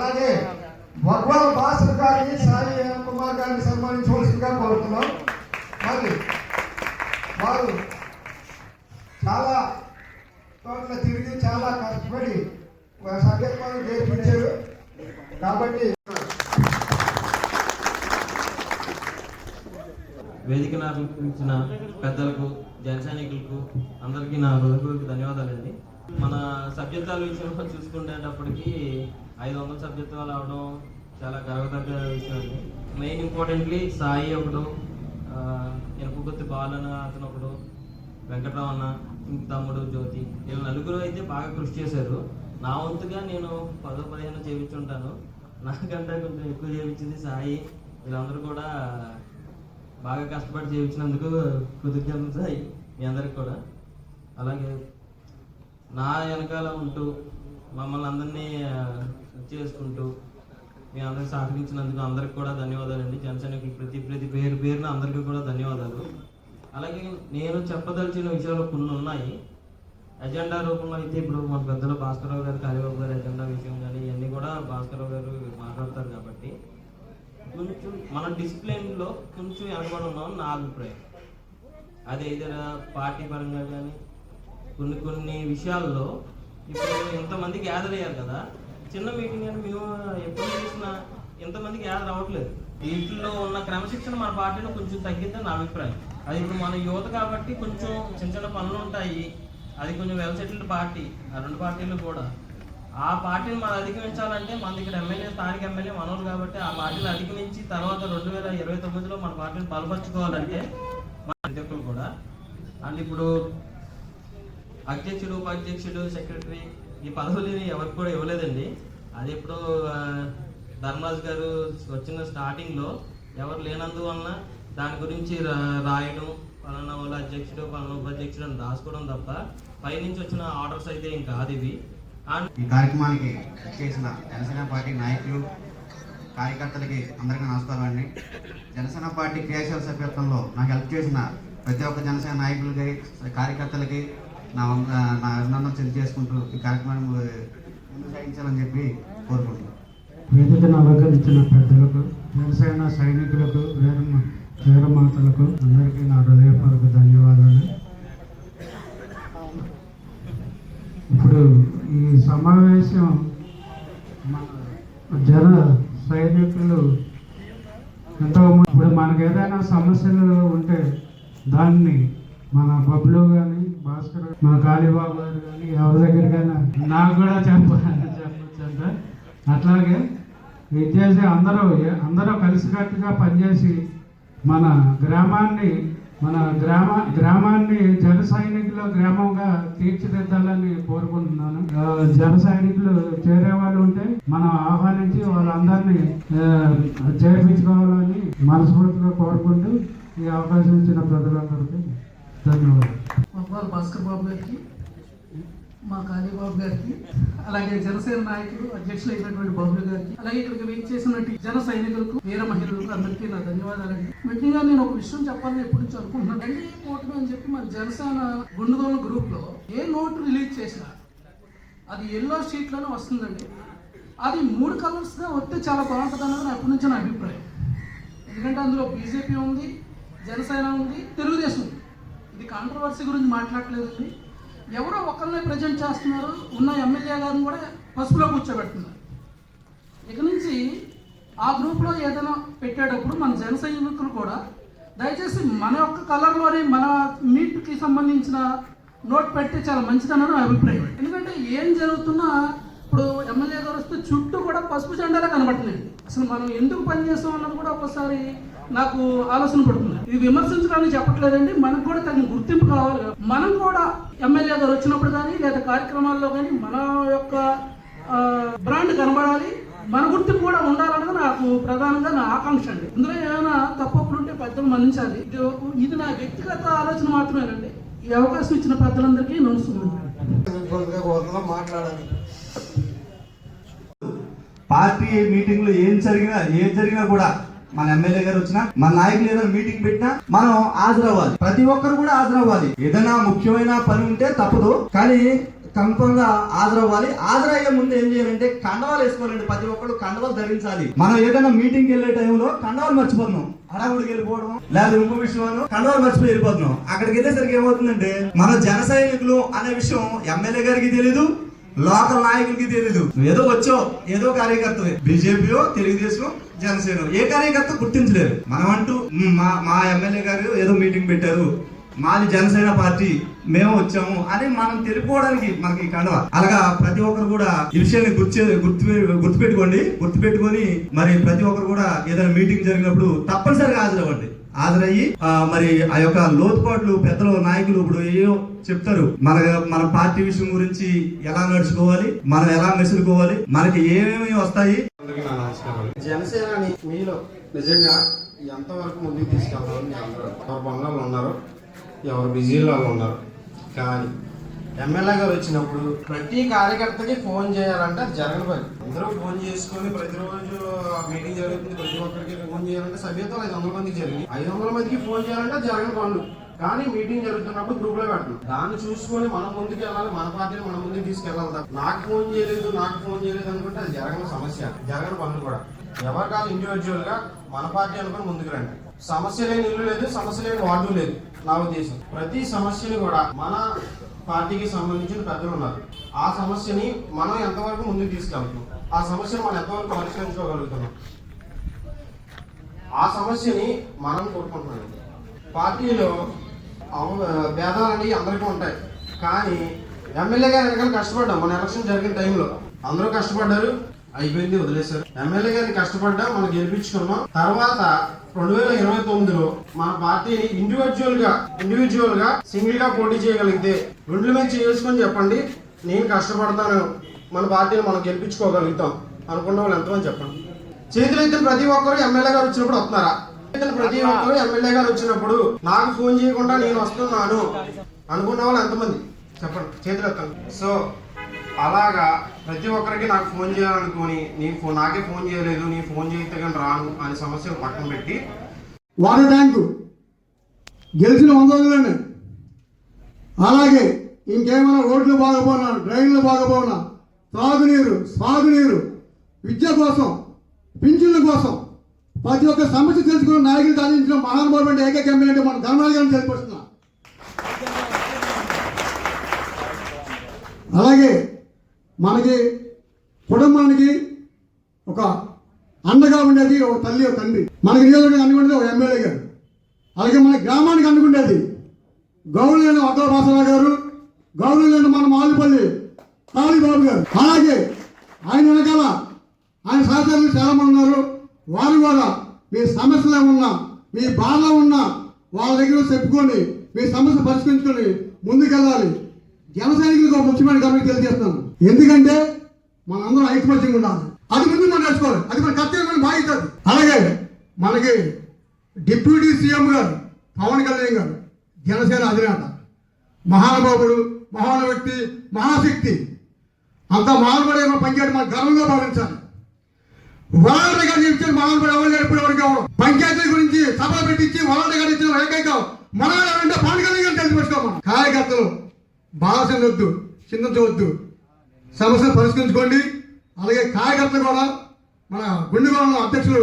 అలాగే భగవాన్ భాస్కర్ గారిని సాయి ఎం కుమార్ గారిని సన్మానించవలసిందిగా కోరుతున్నాం. మరి వారు చాలా చోట్ల తిరిగి చాలా కష్టపడి సభ్యత్వాన్ని నేర్పించారు. కాబట్టి వేదిక అలంకరించిన పెద్దలకు జనసైనికులకు అందరికీ నా హృదయపూర్వక ధన్యవాదాలండి. మన సభ్యత్వాల విషయంలో చూసుకునేటప్పటికి ఐదు వందల సభ్యత్వాలు అవడం చాలా గర్వదగ్గ విషయం మెయిన్ ఇంపార్టెంట్లీ సాయి ఒకడు ఆ, ఎనపగుత్తి బాలన అతను ఒకడు వెంకట్రావు ఇంక తమ్ముడు జ్యోతి వీళ్ళు నలుగురు అయితే బాగా కృషి చేశారు. నా వంతుగా నేను పదో పదిహేను చేయించుంటాను. నాకంటే కొంచెం ఎక్కువ చేయించింది సాయి. వీళ్ళందరూ కూడా బాగా కష్టపడి చేయించినందుకు కృతజ్ఞతలు సాయి మీ అందరికి కూడా. అలాగే నా వెనకాల ఉంటూ మమ్మల్ని అందరినీ చేసుకుంటూ మీ అందరు సహకరించినందుకు అందరికి కూడా ధన్యవాదాలండి. జనసేనకి ప్రతి ప్రతి పేరు పేరున అందరికీ కూడా ధన్యవాదాలు. అలాగే నేను చెప్పదలిచిన విషయాలు కొన్ని ఉన్నాయి. ఎజెండా రూపంలో అయితే ఇప్పుడు మన పెద్దలు భాస్కరరావు గారు కాళీబాబు గారు ఎజెండా విషయం కానీ ఇవన్నీ కూడా భాస్కరరావు గారు మాట్లాడతారు కాబట్టి కొంచెం మన డిసిప్లిన్లో కొంచెం వెనకబడి ఉన్నామని నా అభిప్రాయం. అది ఏదైనా పార్టీ పరంగా కానీ కొన్ని కొన్ని విషయాల్లో ఇప్పుడు ఇంతమంది గ్యాదర్ అయ్యారు కదా చిన్న మీటింగ్ అని మేము ఎప్పుడు చేసినా ఇంతమందికి యాద అవ్వట్లేదు వీటిలో ఉన్న క్రమశిక్షణ మన పార్టీలో కొంచెం తగ్గిందని నా అభిప్రాయం. అది ఇప్పుడు మన యువత కాబట్టి కొంచెం చిన్న చిన్న పనులు ఉంటాయి. అది కొంచెం వెల్ సెటిల్డ్ పార్టీ. ఆ రెండు పార్టీలు కూడా. ఆ పార్టీని మనం అధిగమించాలంటే మన ఇక్కడ ఎమ్మెల్యే స్థానిక ఎమ్మెల్యే మనోళ్ళు కాబట్టి ఆ పార్టీని అధిగమించి తర్వాత రెండు వేల ఇరవై తొమ్మిదిలో మన పార్టీని బలపరుచుకోవాలంటే మన అధ్యక్షులు కూడా. అండ్ ఇప్పుడు అధ్యక్షుడు ఉపాధ్యక్షుడు సెక్రటరీ ఈ పదవులు ఎవరికి కూడా ఇవ్వలేదండి. అది ఇప్పుడు ఆ, ధర్మరాజు గారు వచ్చిన స్టార్టింగ్లో ఎవరు లేనందువలన దాని గురించి రా- రాయడం పలానా వాళ్ళ అధ్యక్షుడు పలానా ఉపాధ్యక్షుడు అని రాసుకోవడం తప్ప పైనుంచి వచ్చిన ఆర్డర్స్ అయితే ఇంకా కాదు ఇవి. ఈ కార్యక్రమానికి చేసిన జనసేన పార్టీ నాయకులు కార్యకర్తలకి అందరికీ నమస్కారం అండి. జనసేన పార్టీ క్రియాశీల సభ్యత్వంలో నాకు హెల్ప్ చేసిన ప్రతి ఒక్క జనసేన నాయకులకి కార్యకర్తలకి నా వంద- నా అభినందన తెలియజేసుకుంటూ ఈ కార్యక్రమాన్ని ముందు సాగించాలని చెప్పి కోరుకుంటున్నాను. వేదికను అలంకరించిన పెద్దలకు వ్యవసాయ సైనికులకు వీర వీరమాతలకు అందరికీ నా హృదయపూర్వక ధన్యవాదాలు. ఇప్పుడు ఈ సమావేశం మన జన సైనికులు ఎంతో ఇప్పుడు మనకు ఏదైనా సమస్యలు ఉంటే దాన్ని మన బబ్లు కానీ భాస్కర్ మా కాళీబాబు గారు కానీ ఎవరి దగ్గరికైనా నాకు కూడా చెప్ప చెప్పచ్చు అంట అట్లాగే ఇది అందరూ అందరూ కలిసికట్టుగా పనిచేసి మన గ్రామాన్ని మన గ్రామ గ్రామాన్ని జన సైనికుల గ్రామంగా తీర్చిదిద్దాలని కోరుకుంటున్నాను. జన సైనికులు చేరే వాళ్ళు ఉంటే మనం ఆహ్వానించి వాళ్ళందరినీ చేర్పించుకోవాలని మనస్ఫూర్తిగా కోరుకుంటూ ఈ అవకాశం ఇచ్చిన ప్రజలందరికీ ధన్యవాదాలు. మక్వాల్ భాస్కర్ బాబు గారికి మా కాళీబాబు గారికి అలాగే జనసేన నాయకులు అధ్యక్షులు అయినటువంటి బాబులు గారికి అలాగే ఇక్కడికి వెయిట్ చేసినట్టు జన సైనికులకు వీర మహిళలకు అందరికీ నా ధన్యవాదాలండి. ముఖ్యంగా నేను ఒక విషయం చెప్పాలని ఎప్పటి నుంచి అనుకుంటున్నాను. ఎన్డీఏ కూటమి అని చెప్పి మన జనసేన గుండుగోల గ్రూప్లో ఏ నోటు రిలీజ్ చేసినా అది ఎల్లో షీట్లోనే వస్తుందండి. అది మూడు కలర్స్గా వస్తే చాలా బాగుంటుంది అన్నది నా ఎప్పటి నుంచి నా అభిప్రాయం. ఎందుకంటే అందులో బీజేపీ ఉంది జనసేన ఉంది తెలుగుదేశం ఉంది. ఇది కాంట్రవర్సీ గురించి మాట్లాడలేదండి. ఎవరో ఒకరినే ప్రజెంట్ చేస్తున్నారు. ఉన్న ఎమ్మెల్యే గారిని కూడా పసుపులో కూర్చోబెడుతున్నారు. ఇక నుంచి ఆ గ్రూప్లో ఏదైనా పెట్టేటప్పుడు మన జన సైనికులు కూడా దయచేసి మన యొక్క కలర్లోనే మన మీట్కి సంబంధించిన నోట్ పెడితే చాలా మంచిదన్న నా అభిప్రాయం. ఎందుకంటే ఏం జరుగుతున్నా ఇప్పుడు ఎమ్మెల్యే గారు వస్తే చుట్టూ కూడా పసుపు జెండాలే కనబడుతున్నాయి అసలు మనం ఎందుకు పనిచేస్తాం అన్నది కూడా ఒకసారి నాకు ఆలోచన పడుతుంది. ఇది విమర్శించడానికి చెప్పట్లేదండి. మనకు కూడా తగిన గుర్తింపు కావాలి మనం కూడా ఎమ్మెల్యే గారు వచ్చినప్పుడు కానీ లేదా కార్యక్రమాల్లో కానీ మన యొక్క బ్రాండ్ కనబడాలి. మన గుర్తింపు కూడా ఉండాలన్నది నాకు ప్రధానంగా నా ఆకాంక్ష అండి. ఇందులో ఏమైనా తప్పప్పుడు ఉంటే పెద్దలు మన్నించాలి. ఇది ఇది నా వ్యక్తిగత ఆలోచన మాత్రమేనండి. ఈ అవకాశం ఇచ్చిన పెద్దలందరికీ నమస్కారం. మాట్లాడాలి పార్టీ మీటింగ్లో ఏం జరిగినా ఏం జరిగినా కూడా మన ఎమ్మెల్యే గారు వచ్చినా మన నాయకులు ఏదైనా మీటింగ్ పెట్టినా మనం హాజరవ్వాలి. ప్రతి ఒక్కరు కూడా హాజరవ్వాలి. ఏదైనా ముఖ్యమైన పని ఉంటే తప్పదు కానీ కన్ఫర్మ్గా హాజరవ్వాలి. హాజరయ్యే ముందు ఏం చేయాలంటే కండవాలు వేసుకోవాలండి ప్రతి ఒక్కరు కండవాలు ధరించాలి. మనం ఏదైనా మీటింగ్ వెళ్ళే టైంలో కండవాలు మర్చిపోతున్నాం. హడావుడికి వెళ్ళిపోవడం లేదా ఇంకో విషయం కండవాలు మర్చిపోయి వెళ్ళిపోతున్నాం. అక్కడికి వెళ్ళేసరికి ఏమవుతుందంటే మన జన సైనికులు అనే విషయం ఎమ్మెల్యే గారికి తెలీదు లోకల్ నాయకులకి తెలీదు. ఏదో వచ్చావు ఏదో కార్యకర్త బీజేపీయో తెలుగుదేశం జనసేన ఏ కార్యకర్త గుర్తించలేరు. మనం అంటూ మా మా ఎమ్మెల్యే గారు ఏదో మీటింగ్ పెట్టారు. మాది జనసేన పార్టీ మేము వచ్చాము అని మనం తెలుపుకోవడానికి మనకి కండవ. అలాగా ప్రతి ఒక్కరు కూడా ఈ విషయాన్ని గుర్తు గుర్తు గుర్తుపెట్టుకోండి. గుర్తుపెట్టుకొని మరి ప్రతి ఒక్కరు కూడా ఏదైనా మీటింగ్ జరిగినప్పుడు తప్పనిసరిగా హాజరవ్వండి. హాజరయ్యి మరి ఆ యొక్క లోతుపాట్లు పెద్దలు నాయకులు ఇప్పుడు ఏయో చెప్తారు. మన మన పార్టీ విషయం గురించి ఎలా నడుచుకోవాలి మనం ఎలా మెసులుకోవాలి మనకి ఏమేమి వస్తాయి? అందరికీ జనసేనని మీలో నిజంగా ఎంతవరకు ముందుకు తీసుకెళ్తామని అందరూ ఎవరు బంగాళాలు ఉన్నారు ఎవరు బిజీలో ఉన్నారు కానీ ఎమ్మెల్యే గారు వచ్చినప్పుడు ప్రతి కార్యకర్తకి ఫోన్ చేయాలంటే అది జరగని పని. అందరూ ఫోన్ చేసుకొని ప్రతిరోజు మీటింగ్ జరుగుతుంది. ప్రతి ఒక్కరికి ఫోన్ చేయాలంటే సభ్యత్వం ఐదు వందల మందికి జరిగింది. ఐదు వందల మందికి ఫోన్ చేయాలంటే జరగని పనులు. కానీ మీటింగ్ జరుగుతున్నప్పుడు గ్రూప్లో పెడుతున్నాం దాన్ని చూసుకొని మనం ముందుకు వెళ్ళాలి. మన పార్టీని మన ముందుకు తీసుకెళ్ళాలి నాకు ఫోన్ చేయలేదు నాకు ఫోన్ చేయలేదు అనుకుంటే అది జరగని సమస్య. జరగని పనులు కూడా. ఎవరి కాదు ఇండివిజువల్గా మన పార్టీ అనుకుని ముందుకు రండి. సమస్య లేని ఇల్లు లేదు సమస్య లేని వార్డు లేదు నా ఉద్దేశం. ప్రతి సమస్యని కూడా మన పార్టీకి సంబంధించిన పెద్దలు ఉన్నారు. ఆ సమస్యని మనం ఎంతవరకు ముందుకు తీసుకెళ్తున్నాం? ఆ సమస్యను మనం ఎంతవరకు పరిష్కరించుకోగలుగుతున్నాం? ఆ సమస్యని మనం కోరుకుంటున్నాం. పార్టీలో అవ- భేదాలు అనేవి అందరికీ ఉంటాయి. కానీ ఎమ్మెల్యే గారు వెనకాల కష్టపడ్డాం. మన ఎలక్షన్ జరిగిన టైంలో అందరూ కష్టపడ్డారు. అయిపోయింది వదిలేశారు. ఎమ్మెల్యే గారిని కష్టపడ్డా మనం గెలిపించుకున్నాం. తర్వాత రెండు వేల ఇరవై తొమ్మిదిలో మన పార్టీని ఇండివిజువల్గా ఇండివిజువల్గా సింగిల్గా పోటీ చేయగలిగితే రెండు మీద చేసుకొని చెప్పండి నేను కష్టపడతాను మన పార్టీని మనం గెలిపించుకోగలుగుతాం అనుకున్న వాళ్ళు ఎంతమంది చెప్పండి? చేతులు ఎత్తిన ప్రతి ఒక్కరు ఎమ్మెల్యే గారు వచ్చినప్పుడు వస్తున్నారా? ఎత్తిన ప్రతి ఒక్కరు ఎమ్మెల్యే గారు వచ్చినప్పుడు నాకు ఫోన్ చేయకుండా నేను వస్తున్నాను అనుకున్న వాళ్ళు ఎంతమంది? చెప్పండి చేతులు ఎత్తండి. సో అలాగా ప్రతి ఒక్కరికి నాకు ఫోన్ చేయాలనుకుని నేను ఫోన్ నాకే ఫోన్ చేయలేదు నీ ఫోన్ చేస్తే కానీ రాను అనే సమస్యలు పక్కన పెట్టి. వాటర్ ట్యాంకు గెలిచిన వంద అలాగే ఇంకేమైనా రోడ్లు బాగపోనా డ్రైన్లు బాగపోనా త్రాగునీరు సాగునీరు విద్య కోసం పింఛన్ల కోసం ప్రతి ఒక్క సమస్య తెలుసుకున్న నాయకులు సాధించిన మహానుభావుడు అంటే ఏకైక ఎమ్మెల్యే అంటే మన ధర్మాలు గారిని అలాగే మనకి కుటుంబానికి ఒక అండగా ఉండేది ఒక తల్లి ఒక తండ్రి. మనకి నియోజకవర్గం అనుకునేది ఒక ఎమ్మెల్యే గారు. అలాగే మన గ్రామానికి అనుకుండేది గౌరవ అటో రాసరావు గారు గౌరవ మన మాలిపల్లి కాళీబాబు గారు. అలాగే ఆయన వెనకాల ఆయన సహచరులు చాలా మంది ఉన్నారు. వారు కూడా మీ సమస్యలు ఏమున్నా మీ బాధ ఉన్నా వాళ్ళ దగ్గర చెప్పుకొని మీ సమస్య పరిష్కరించుకొని ముందుకెళ్ళాలి. జన సైనికులకు ఒక ముఖ్యమైన గమనిక తెలియజేస్తున్నాను. ఎందుకంటే మనందరం ఐకమత్యంగా ఉండాలి. అది ముందు మనం నేర్చుకోవాలి. అది మన కర్తవ్యం బాధ్యత. అలాగే మనకి డిప్యూటీ సీఎం గారు పవన్ కళ్యాణ్ గారు జనసేన అధినేత. మహానుభావుడు మహాన వ్యక్తి మహాశక్తి. అంత మహానుభావుడు ఏమో పనిచేయడం మన గర్వంగా భావించాలి. వరల్డ్ గారు ఇచ్చిన మహానుభావుడు ఎవరు లేరు ఇప్పటి వరకు ఎవరు పంచాయతీ గురించి సభ పెట్టించి వరల్డ్ గారు ఇచ్చిన ఏకైక మన అంటే పవన్ కళ్యాణ్ గారు తెలిసిపెట్టుకోమా కార్యకర్తలు బాధ చెందొద్దు చిందించవద్దు సమస్యను పరిష్కరించుకోండి. అలాగే కార్యకర్తలు కూడా మన గుండెగూడెం అధ్యక్షులు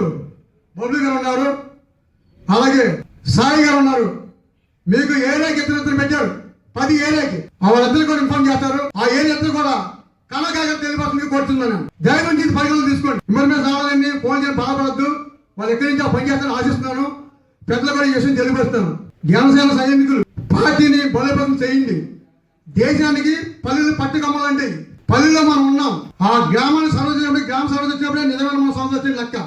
బొబ్బులు గారు ఉన్నారు. అలాగే సాయి గారు ఉన్నారు. మీకు ఏరియాకి ఇద్దరు ఇద్దరు పెట్టారు? పది ఏరియాకి వాళ్ళందరూ వాళ్ళిద్దరు కూడా ఇన్ఫార్మ్ చేస్తారు. ఆ ఏరియా ఇద్దరు కూడా కళాకారులు తెలియపరుస్తుంది కోరుతున్నాను దయచేసి ఇది పరిగణలు తీసుకోండి. ఇన్ఫర్మేషన్ రావాలని ఫోన్ చేసి బాధపడద్దు. వాళ్ళు ఎక్కడి నుంచి ఆ పని చేస్తారని ఆశిస్తున్నాను. పెద్దలు కూడా ఈ విషయం తెలియపరుస్తాను జనసేన సైనికులు పార్టీని బలోపేతం చేయండి. దేశానికి పల్లెలు పట్టుకమ్మాలంటే పల్లెలో మనం ఉన్నాం. ఆ గ్రామాన్ని సంరక్షించినప్పుడు గ్రామ సంరక్షించినప్పుడే నిజమైన మన సంరక్షణ లెక్క.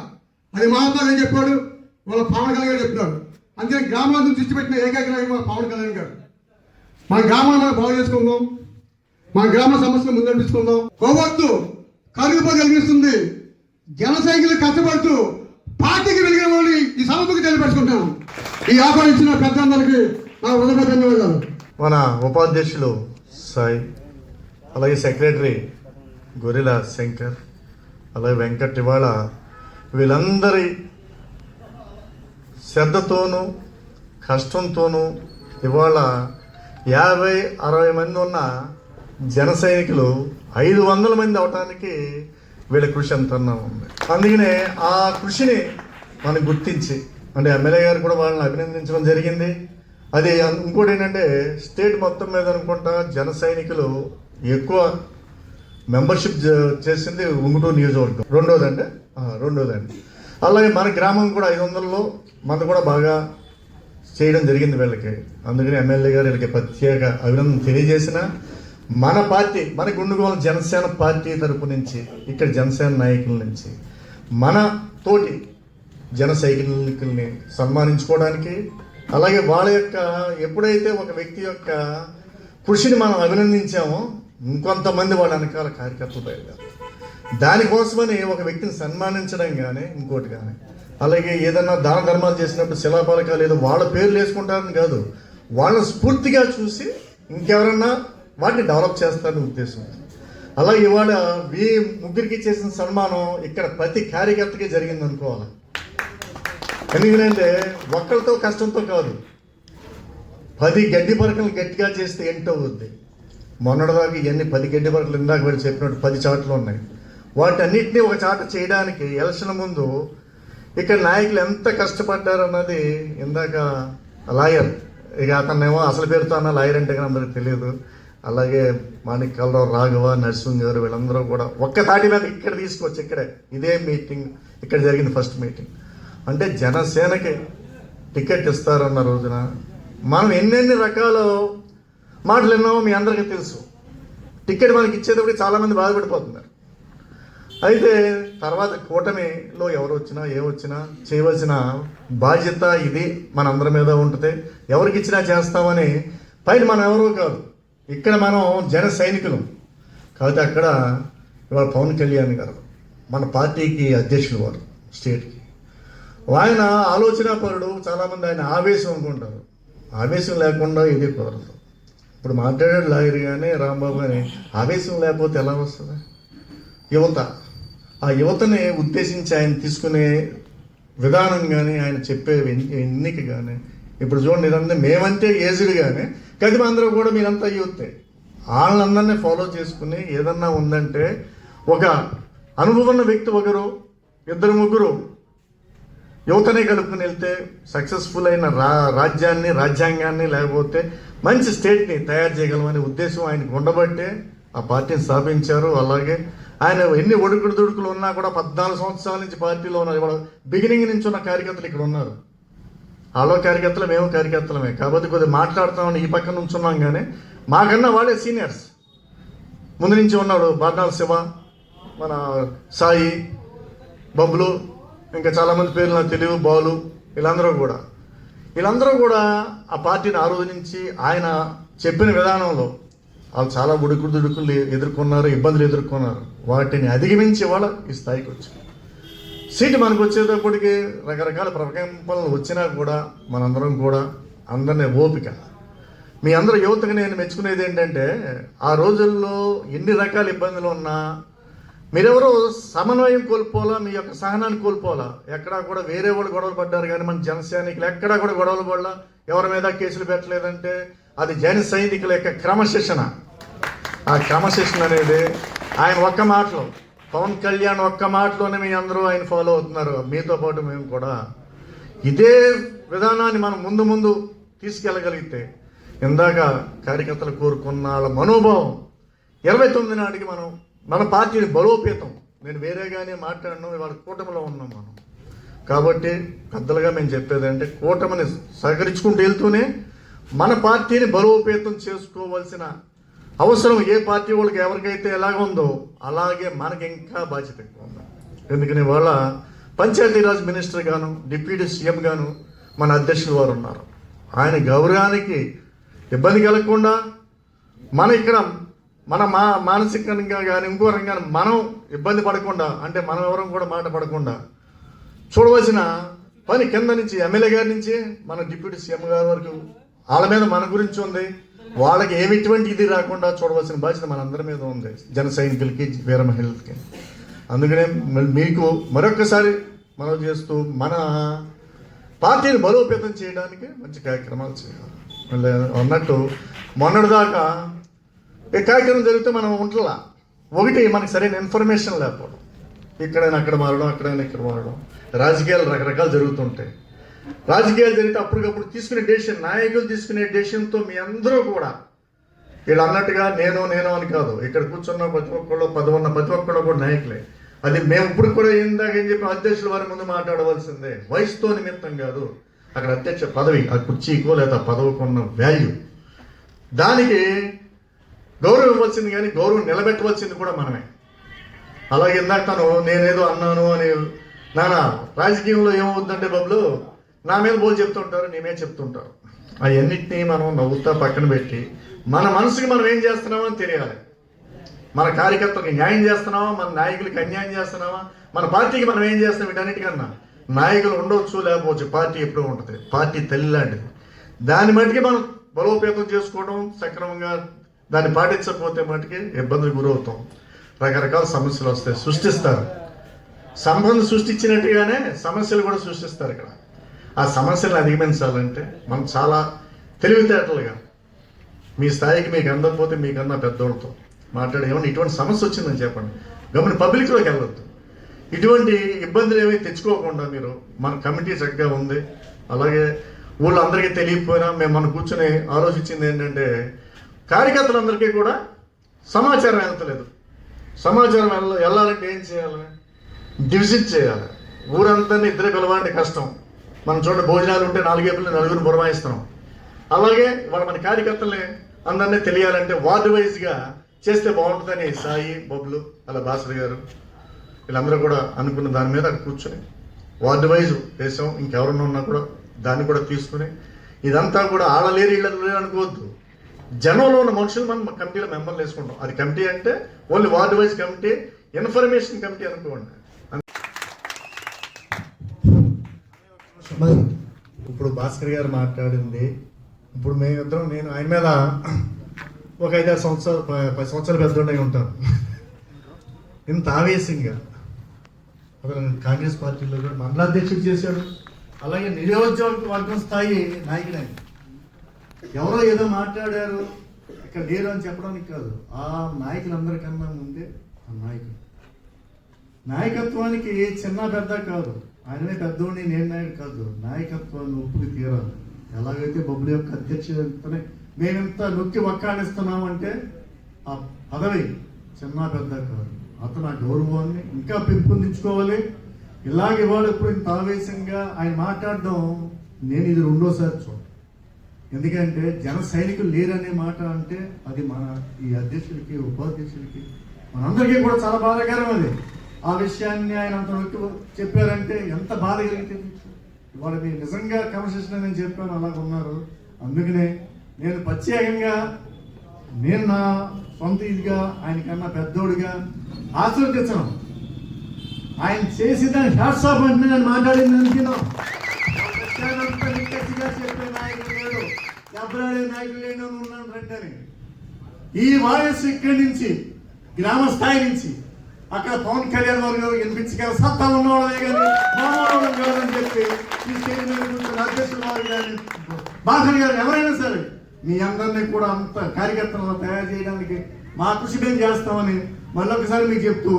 అది మహాత్మా గారు చెప్పాడు వాళ్ళ పవన్ కళ్యాణ్ గారు చెప్తున్నాడు అందుకని గ్రామాలను దృష్టి పెట్టిన ఏకైక నాయకుడు మన పవన్ కళ్యాణ్ గారు. మన గ్రామాన్ని మనం బాగు చేసుకుందాం. మన గ్రామ సమస్యలు ముందండించుకుందాం కొవ్వొత్తు కరుగుపో కలిగిస్తుంది. జన సైకిల్ కష్టపడుతూ పార్టీకి వెలిగిన వాళ్ళని ఈ సభకు తెలియపరుచుకుంటాను ఈ ఆహ్వానించిన పెద్దందరికీ నా హృదయ ధన్యవాదాలు. మన ఉపాధ్యక్షులు సాయి అలాగే సెక్రటరీ గొరిల శంకర్ అలాగే వెంకట్ ఇవాళ వీళ్ళందరి శ్రద్ధతోనూ కష్టంతోనూ ఇవాళ యాభై అరవై మంది ఉన్న జన సైనికులు ఐదు వందల మంది అవటానికి వీళ్ళ కృషి ఎంత ఉంది. అందుకనే ఆ కృషిని మనం గుర్తించి అంటే ఎమ్మెల్యే గారు కూడా వాళ్ళని అభినందించడం జరిగింది. అది ఇంకోటి ఏంటంటే స్టేట్ మొత్తం మీద అనుకుంటా జన సైనికులు ఎక్కువ మెంబర్షిప్ చేసింది ఉంగుటూరు నియోజకవర్గం. రెండోదండి? రెండోదండి. అలాగే మన గ్రామం కూడా ఐదు వందల్లో మనది కూడా బాగా చేయడం జరిగింది వీళ్ళకి. అందుకని ఎమ్మెల్యే గారు వీళ్ళకి ప్రత్యేక అభినందన తెలియజేసిన మన పార్టీ మన గుండుగోల జనసేన పార్టీ తరపు నుంచి ఇక్కడ జనసేన నాయకుల నుంచి మన తోటి జన సైనికుల్ని సన్మానించుకోవడానికి అలాగే వాళ్ళ యొక్క ఎప్పుడైతే ఒక వ్యక్తి యొక్క కృషిని మనం అభినందించామో ఇంకొంతమంది వాళ్ళ వెనకాల కార్యకర్తలు బయలుదేరారు దానికోసమని ఒక వ్యక్తిని సన్మానించడం కానీ ఇంకోటి కానీ అలాగే ఏదన్నా దాన ధర్మాలు చేసినప్పుడు శిలాపలకాలు ఏదో వాళ్ళ పేర్లు వేసుకుంటారని కాదు వాళ్ళని స్ఫూర్తిగా చూసి ఇంకెవరన్నా వాటిని డెవలప్ చేస్తారని ఉద్దేశం. అలాగే ఇవాళ వీ ముగ్గురికి చేసిన సన్మానం ఇక్కడ ప్రతి కార్యకర్తకి జరిగింది అనుకోవాలి ఎందుకంటే ఒక్కరితో కష్టంతో కాదు పది గడ్డి పరకలు గట్టిగా చేస్తే ఎంటవుద్ది మొన్నటి మొన్నటిదాకా ఇవన్నీ పది గడ్డి పరకలు ఇందాక మీరు చెప్పినట్టు పది చాట్లు ఉన్నాయి. వాటన్నిటిని ఒక చాట చేయడానికి ఎలక్షన్ ముందు ఇక్కడ నాయకులు ఎంత కష్టపడ్డారు అన్నది ఇందాక లాయర్ ఇక అతన్నేమో అసలు పేరుతో అన్న లాయర్ అంటే కానీ అందరికి తెలియదు. అలాగే మాణిక్ కలరావు రాఘవ నరసింహ్ గారు వీళ్ళందరూ కూడా ఒక్క తాటి మీద ఇక్కడ తీసుకొచ్చి ఇక్కడే ఇదే మీటింగ్ ఇక్కడ జరిగింది ఫస్ట్ మీటింగ్. అంటే జనసేనకి టికెట్ ఇస్తారన్న రోజున మనం ఎన్నెన్ని రకాలు మాటలు ఎన్నో మీ అందరికీ తెలుసు. టికెట్ మనకి ఇచ్చేటప్పుడు చాలామంది బాధపడిపోతున్నారు. అయితే తర్వాత కూటమిలో ఎవరు వచ్చినా ఏ వచ్చినా చేయవలసిన బాధ్యత ఇది మనందరి మీద ఉంటుంది. ఎవరికి ఇచ్చినా చేస్తామని పైన మనం ఎవరో కాదు. ఇక్కడ మనం జన సైనికులు. కాకపోతే అక్కడ ఇవాళ పవన్ కళ్యాణ్ గారు మన పార్టీకి అధ్యక్షులు వారు స్టేట్కి. ఆయన ఆలోచన పరుడు చాలామంది ఆయన ఆవేశం అనుకుంటారు. ఆవేశం లేకుండా ఇది కుదరదు. ఇప్పుడు మాట్లాడాడు లాయర్ కానీ రాంబాబు కానీ ఆవేశం లేకపోతే ఎలా వస్తుంది? యువత. ఆ యువతని ఉద్దేశించి ఆయన తీసుకునే విధానం కానీ ఆయన చెప్పే ఎన్నిక కానీ ఇప్పుడు చూడండి ఇదంతా మేమంటే ఏజ్డ్ కానీ కదిమ అందరూ కూడా మీరంతా యూతే. వాళ్ళందరినీ ఫాలో చేసుకుని ఏదన్నా ఉందంటే ఒక అనుభవం ఉన్న వ్యక్తి ఒకరు ఇద్దరు ముగ్గురు యువతనే కలుపుకుని వెళ్తే సక్సెస్ఫుల్ అయిన రా రాజ్యాన్ని రాజ్యాంగాన్ని లేకపోతే మంచి స్టేట్ని తయారు చేయగలమనే ఉద్దేశం ఆయనకు ఉండబట్టే ఆ పార్టీని స్థాపించారు. అలాగే ఆయన ఎన్ని ఒడుకుడు దుడుకులు ఉన్నా కూడా పద్నాలుగు సంవత్సరాల నుంచి పార్టీలో ఉన్నారు. ఇవాళ బిగినింగ్ నుంచి ఉన్న కార్యకర్తలు ఇక్కడ ఉన్నారు. వాళ్ళ కార్యకర్తలు మేము కార్యకర్తలమే. కాబట్టి కొద్దిగా మాట్లాడుతామని ఈ పక్కన నుంచున్నాం కానీ మాకన్నా వాళ్ళే సీనియర్స్ ముందు నుంచి ఉన్నాడు బాగ్నాల్ శివ మన సాయి బబ్లు ఇంకా చాలామంది పేర్లు నాకు తెలియవు బాలు వీళ్ళందరూ కూడా. వీళ్ళందరూ కూడా ఆ పార్టీని ఆ రోజు నుంచి ఆయన చెప్పిన విధానంలో వాళ్ళు చాలా ఉడుకుడు దుడుకులు ఎదుర్కొన్నారు ఇబ్బందులు ఎదుర్కొన్నారు. వాటిని అధిగమించి వాళ్ళ ఈ స్థాయికి వచ్చారు. సీటు మనకు వచ్చేటప్పటికి రకరకాల ప్రకంపనలు వచ్చినా కూడా మనందరం కూడా అందరినీ ఓపిక. మీ అందరూ యువతకు నేను మెచ్చుకునేది ఏంటంటే ఆ రోజుల్లో ఎన్ని రకాల ఇబ్బందులు ఉన్నా మీరెవరు సమన్వయం కోల్పోలా మీ యొక్క సహనాన్ని కోల్పోలా ఎక్కడా కూడా వేరే వాళ్ళు గొడవలు పడ్డారు కానీ మన జన సైనికులు ఎక్కడా కూడా గొడవలు పడలా. ఎవరి మీద కేసులు పెట్టలేదంటే అది జన సైనికుల యొక్క క్రమశిక్షణ. ఆ క్రమశిక్షణ అనేది ఆయన ఒక్క మాటలో పవన్ కళ్యాణ్ ఒక్క మాటలోనే మీ అందరూ ఆయన ఫాలో అవుతున్నారు. మీతో పాటు మేము కూడా ఇదే విధానాన్ని మనం ముందు ముందు తీసుకెళ్ళగలిగితే ఇందాక కార్యకర్తలు కోరుకున్న వాళ్ళ మనోభావం ఇరవై తొమ్మిది నాటికి మనం మన పార్టీని బలోపేతం. నేను వేరేగానే మాట్లాడడం ఇవాళ కూటమిలో ఉన్నాం మనం. కాబట్టి పెద్దలుగా మేము చెప్పేది అంటే కూటమిని సహకరించుకుంటూ వెళ్తూనే మన పార్టీని బలోపేతం చేసుకోవాల్సిన అవసరం ఏ పార్టీ వాళ్ళకి ఎవరికైతే ఎలాగ ఉందో అలాగే మనకి ఇంకా బాధ్యత ఎక్కువ ఉంది. ఎందుకని వాళ్ళ పంచాయతీరాజ్ మినిస్టర్ గాను డిప్యూటీ సీఎం గాను మన అధ్యక్షులు వారు ఉన్నారు. ఆయన గౌరవానికి ఇబ్బంది కలగకుండా మన ఇక్కడ మన మా మానసికంగా కానీ ఇంకో రంగా మనం ఇబ్బంది పడకుండా అంటే మనం ఎవరం కూడా మాట పడకుండా చూడవలసిన పని కింద నుంచి ఎమ్మెల్యే గారి నుంచి మన డిప్యూటీ సీఎం గారి వరకు వాళ్ళ మీద మన గురించి ఉంది. వాళ్ళకి ఏమిటువంటి ఇది రాకుండా చూడవలసిన బాధ్యత మనందరి మీద ఉంది. జన సైనికులకి వీర మహిళలకి. అందుకనే మీకు మరొకసారి మనం చేస్తూ మన పార్టీని బలోపేతం చేయడానికి మంచి కార్యక్రమాలు చేయాలి. అన్నట్టు అన్నట్టు మొన్నటిదాకా ఈ జరిగితే మనం ఉంటలా ఒకటి మనకి సరైన ఇన్ఫర్మేషన్ లేకపోవడం. ఇక్కడైనా అక్కడ మారడం అక్కడైనా ఇక్కడ మారడం. రాజకీయాలు రకరకాలు జరుగుతుంటాయి రాజకీయాలు జరిగితే అప్పటికప్పుడు తీసుకునే డెసిషన్ నాయకులు తీసుకునే డెసిషన్తో మీ అందరూ కూడా వీళ్ళు అన్నట్టుగా నేను నేను అని కాదు. ఇక్కడ కూర్చున్న ప్రతి ఒక్కళ్ళు పది ఉన్న ప్రతి ఒక్కళ్ళు కూడా నాయకులే. అది మేము ఇప్పుడు కూడా ఇందాక ఏం చెప్పి అధ్యక్షుల వారి ముందు మాట్లాడవలసిందే. వయసుతో నిమిత్తం కాదు. అక్కడ అధ్యక్ష పదవి ఆ కుర్చీకో లేదా పదవికి ఉన్న వాల్యూ దానికి గౌరవం ఇవ్వాల్సింది కానీ గౌరవం నిలబెట్టవలసింది కూడా మనమే. అలాగే ఇందాక తను నేనేదో అన్నాను అని నాన్న రాజకీయంలో ఏమవుతుందంటే బబ్బులు నా మీద బోల్ చెప్తుంటారు నేనే చెప్తుంటారు. అవన్నిటినీ మనం నవ్వుతా పక్కన పెట్టి మన మనసుకి మనం ఏం చేస్తున్నామో అని తెలియాలి. మన కార్యకర్తలకు న్యాయం చేస్తున్నావా మన నాయకులకి అన్యాయం చేస్తున్నామా? మన పార్టీకి మనం ఏం చేస్తాం వీటన్నిటికన్నా? నాయకులు ఉండవచ్చు లేకపోవచ్చు పార్టీ ఎప్పుడూ ఉంటుంది. పార్టీ తల్లి లాంటిది దాన్ని మట్టుకి మనం బలోపేతం చేసుకోవడం సక్రమంగా దాన్ని పాటించకపోతే మటుకి ఇబ్బందులు గురవుతాం. రకరకాల సమస్యలు వస్తాయి సృష్టిస్తారు. సంబంధం సృష్టించినట్టుగానే సమస్యలు కూడా సృష్టిస్తారు ఇక్కడ. ఆ సమస్యలను అధిగమించాలంటే మనం చాలా తెలివితేటలుగా మీ స్థాయికి మీకు అందకపోతే మీకన్నా పెద్దోళ్ళతో మాట్లాడే ఏమన్నా ఇటువంటి సమస్య వచ్చిందని చెప్పండి. గమని పబ్లిక్లోకి వెళ్ళొద్దు. ఇటువంటి ఇబ్బందులు ఏమీ తెచ్చుకోకుండా మీరు మన కమిటీ చక్కగా ఉంది. అలాగే ఊళ్ళో అందరికీ తెలియకపోయినా మేము మనం కూర్చొని ఆలోచించింది ఏంటంటే కార్యకర్తలందరికీ కూడా సమాచారం వెళ్తలేదు సమాచారం వెళ్ళ వెళ్ళాలంటే ఏం చేయాలి? డివిజిట్ చేయాలి. ఊరంతా ఇద్దరే పిలవాలంటే కష్టం. మనం చూడండి భోజనాలు ఉంటే నాలుగే పిల్లలు నలుగురు పురమాయిస్తున్నాం అలాగే వాళ్ళ మన కార్యకర్తల్ని అందరినీ తెలియాలంటే వార్డు వైజ్గా చేస్తే బాగుంటుందని సాయి బొబ్బులు అలా భాస్కర్ గారు వీళ్ళందరూ కూడా అనుకున్న దాని మీద కూర్చొని వార్డు వైజ్ దేశం ఇంకెవరన్నా ఉన్నా కూడా దాన్ని కూడా తీసుకుని ఇదంతా కూడా ఆడలేరు ఇళ్ళ అనుకోవద్దు. జనంలో ఉన్న మనుషులు మనం కమిటీలో మెంబర్లు వేసుకుంటాం. అది కమిటీ అంటే only ward wise committee information committee అనుకోండి. ఇప్పుడు భాస్కర్ గారు మాట్లాడింది. ఇప్పుడు మేమిద్దరం నేను ఆయన మీద ఒక ఐదారు సంవత్సరాలు పది సంవత్సరాలు పెద్దోడై ఉంటాను ఇంత ఆవేశంగా. అతను కాంగ్రెస్ పార్టీలో కూడా మండలాధ్యక్షుడు చేశాడు. అలాగే నియోజకవర్గం స్థాయి నాయకుడే ఎవరో ఏదో మాట్లాడారు. ఇక్కడ లేదు అని చెప్పడానికి కాదు. ఆ నాయకులందరికన్నా ముందే ఆ నాయకుడు. నాయకత్వానికి చిన్న పెద్ద కాదు. ఆయననే పెద్దోడిని నేను నాయుడు కాదు. నాయకత్వాన్ని ఒప్పుకు తీరాలి. ఎలాగైతే బొబ్బుల యొక్క అధ్యక్షతనే మేమెంత నొక్కి వక్కాడిస్తున్నామంటే ఆ పదవి చిన్న పెద్ద కాదు. అతను ఆ గౌరవాన్ని ఇంకా పెంపొందించుకోవాలి. ఇలాగ ఇవాళ ఇప్పుడు ఇంత ఆవేశంగా ఆయన మాట్లాడడం నేను ఇది రెండోసారి చూడ ఎందుకంటే జన సైనికులు లేరనే మాట అంటే అది మన ఈ అధ్యక్షుడికి ఉపాధ్యక్షుడికి మనందరికీ కూడా చాలా బాధాకరం అది. ఆ విషయాన్ని ఆయన అంత నొక్కి చెప్పారంటే ఎంత బాధ కలిగింది? ఇవాళ మీరు నిజంగా కన్వర్సేషన్ నేను చెప్పాను అలాగ ఉన్నారు. అందుకనే నేను ప్రత్యేకంగా నేను నా సొంత ఇదిగా ఆయనకన్నా పెద్దోడిగా ఆశీర్వదించను. ఆయన చేసిన హ్యాట్స్ ఆఫ్ అంటే నేను మాట్లాడింది అనుకున్నాను చెప్పే నాయకుడు దెబ్బలాడే నాయకుడు లేడు అని ఉన్నాను రంటని ఈ వాయిస్ ఇక్కడి నుంచి గ్రామ స్థాయి నుంచి అక్కడ పవన్ కళ్యాణ్ వారు వినిపించగల సత్తా ఉన్నవాళ్ళే కానీ మామూలు కాదని చెప్పి ఈ స్టేజ్ మీద కూర్చున్న అధ్యక్షుల వారు కానీ బాధర్ గారు ఎవరైనా సరే మీ అందరినీ కూడా అంత కార్యకర్తలను తయారు చేయడానికి మా కృషి మేము చేస్తామని మళ్ళొకసారి మీకు చెప్తూ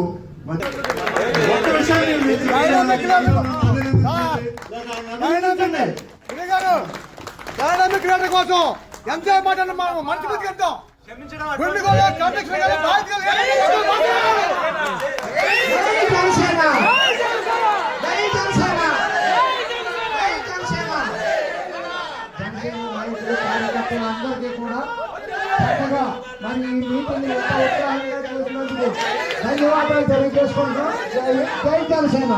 ఒక్క విషయాన్ని డైనామిక్ క్రియేటర్ కోసం ఎంతసేపు మాట్లాడిన మనం మంచి మంచి కార్యకర్తలు అందరికీ కూడా చక్కగా మరి ఈ మీటింగ్ ఎంత ఉత్సాహంగా చేసినందుకు ధన్యవాదాలు తెలియజేసుకుంటాం జై జనసేన.